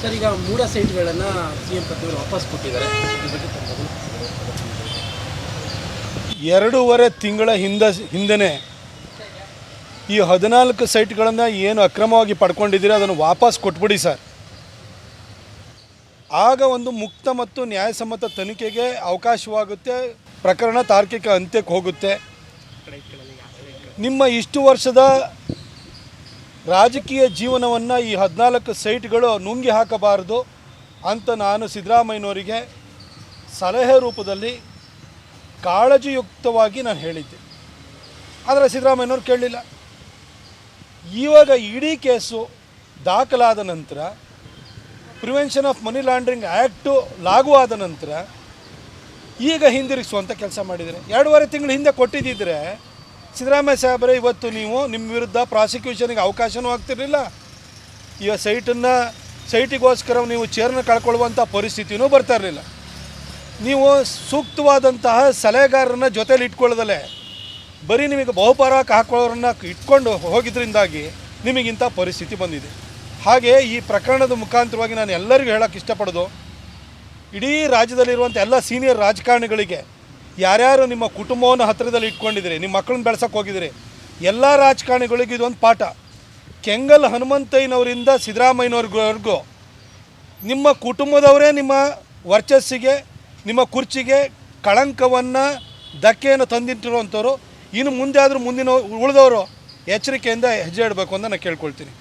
Sir, ಈಗ ಮೂಡ ಸೈಟ್ಗಳನ್ನು C M ಪತ್ನಿಯವರು ವಾಪಸ್ ಕೊಟ್ಟಿದ್ದಾರೆ. ಎರಡೂವರೆ ತಿಂಗಳ ಹಿಂದೆ ಹಿಂದೆನೇ ಈ ಹದಿನಾಲ್ಕು ಸೈಟ್ಗಳನ್ನು ಏನು ಅಕ್ರಮವಾಗಿ ಪಡ್ಕೊಂಡಿದ್ದೀರಿ ಅದನ್ನು ವಾಪಸ್ ಕೊಟ್ಬಿಡಿ ಸರ್. ಆಗ ಒಂದು ಮುಕ್ತ ಮತ್ತು ನ್ಯಾಯಸಮ್ಮತ ತನಿಖೆಗೆ ಅವಕಾಶವಾಗುತ್ತೆ, ಪ್ರಕರಣ ತಾರ್ಕಿಕ ಅಂತ್ಯಕ್ಕೆ ಹೋಗುತ್ತೆ. ನಿಮ್ಮ ಇಷ್ಟು ವರ್ಷದ ರಾಜಕೀಯ ಜೀವನವನ್ನು ಈ ಹದಿನಾಲ್ಕು ಸೈಟ್ಗಳು ನುಂಗಿ ಹಾಕಬಾರದು ಅಂತ ನಾನು ಸಿದ್ದರಾಮಯ್ಯನವರಿಗೆ ಸಲಹೆ ರೂಪದಲ್ಲಿ ಕಾಳಜಿಯುಕ್ತವಾಗಿ ನಾನು ಹೇಳಿದ್ದೆ. ಆದರೆ ಸಿದ್ದರಾಮಯ್ಯನವ್ರು ಕೇಳಲಿಲ್ಲ. ಇವಾಗ ಇಡೀ ಕೇಸು ದಾಖಲಾದ ನಂತರ prevention of money laundering act ಲಾಗು ಆದ ನಂತರ, ಈಗ ಹಿಂದಿರುಗಿಸುವಂಥ ಕೆಲಸ ಮಾಡಿದರೆ ಎರಡೂವರೆ ತಿಂಗಳು ಹಿಂದೆ ಕೊಟ್ಟಿದ್ದಿದ್ರೆ ಸಿದ್ದರಾಮಯ್ಯ ಸಾಹೇಬರೇ, ಇವತ್ತು ನೀವು ನಿಮ್ಮ ವಿರುದ್ಧ ಪ್ರಾಸಿಕ್ಯೂಷನ್ಗೆ ಅವಕಾಶವೂ ಆಗ್ತಿರಲಿಲ್ಲ. ಈಗ ಸೈಟನ್ನು, ಸೈಟಿಗೋಸ್ಕರ ನೀವು ಚೇರ್ನ ಕಳ್ಕೊಳ್ಳುವಂಥ ಪರಿಸ್ಥಿತಿನೂ ಬರ್ತಾ ಇರಲಿಲ್ಲ. ನೀವು ಸೂಕ್ತವಾದಂತಹ ಸಲಹೆಗಾರರನ್ನ ಜೊತೇಲಿ ಇಟ್ಕೊಳ್ಳೋದಲ್ಲೇ, ಬರೀ ನಿಮಗೆ ಬಹುಪಾರಕ್ಕೆ ಹಾಕೊಳ್ಳೋರನ್ನ ಇಟ್ಕೊಂಡು ಹೋಗಿದ್ರಿಂದಾಗಿ ನಿಮಗಿಂಥ ಪರಿಸ್ಥಿತಿ ಬಂದಿದೆ. ಹಾಗೆ ಈ ಪ್ರಕರಣದ ಮುಖಾಂತರವಾಗಿ ನಾನು ಎಲ್ಲರಿಗೂ ಹೇಳೋಕ್ಕೆ ಇಷ್ಟಪಡೋದು, ಇಡೀ ರಾಜ್ಯದಲ್ಲಿರುವಂಥ ಎಲ್ಲ ಸೀನಿಯರ್ ರಾಜಕಾರಣಿಗಳಿಗೆ ಯಾರ್ಯಾರು ನಿಮ್ಮ ಕುಟುಂಬವನ್ನು ಹತ್ತಿರದಲ್ಲಿ ಇಟ್ಕೊಂಡಿದ್ದೀರಿ, ನಿಮ್ಮ ಮಕ್ಕಳನ್ನ ಬೆಳ್ಸೋಕೆ ಹೋಗಿದ್ದೀರಿ, ಎಲ್ಲ ರಾಜಕಾರಣಿಗಳಿಗೂ ಇದೊಂದು ಪಾಠ. ಕೆಂಗಲ್ ಹನುಮಂತಯ್ಯನವರಿಂದ ಸಿದ್ದರಾಮಯ್ಯನವ್ರಿಗೂ ನಿಮ್ಮ ಕುಟುಂಬದವರೇ ನಿಮ್ಮ ವರ್ಚಸ್ಸಿಗೆ, ನಿಮ್ಮ ಕುರ್ಚಿಗೆ ಕಳಂಕವನ್ನು, ಧಕ್ಕೆಯನ್ನು ತಂದಿಟ್ಟಿರುವಂಥವ್ರು. ಇನ್ನು ಮುಂದೆ ಆದರೂ ಮುಂದಿನ ಉಳಿದವರು ಎಚ್ಚರಿಕೆಯಿಂದ ಹೆಜ್ಜೆ ಇಡಬೇಕು ಅಂತ ನಾನು ಕೇಳ್ಕೊಳ್ತೀನಿ.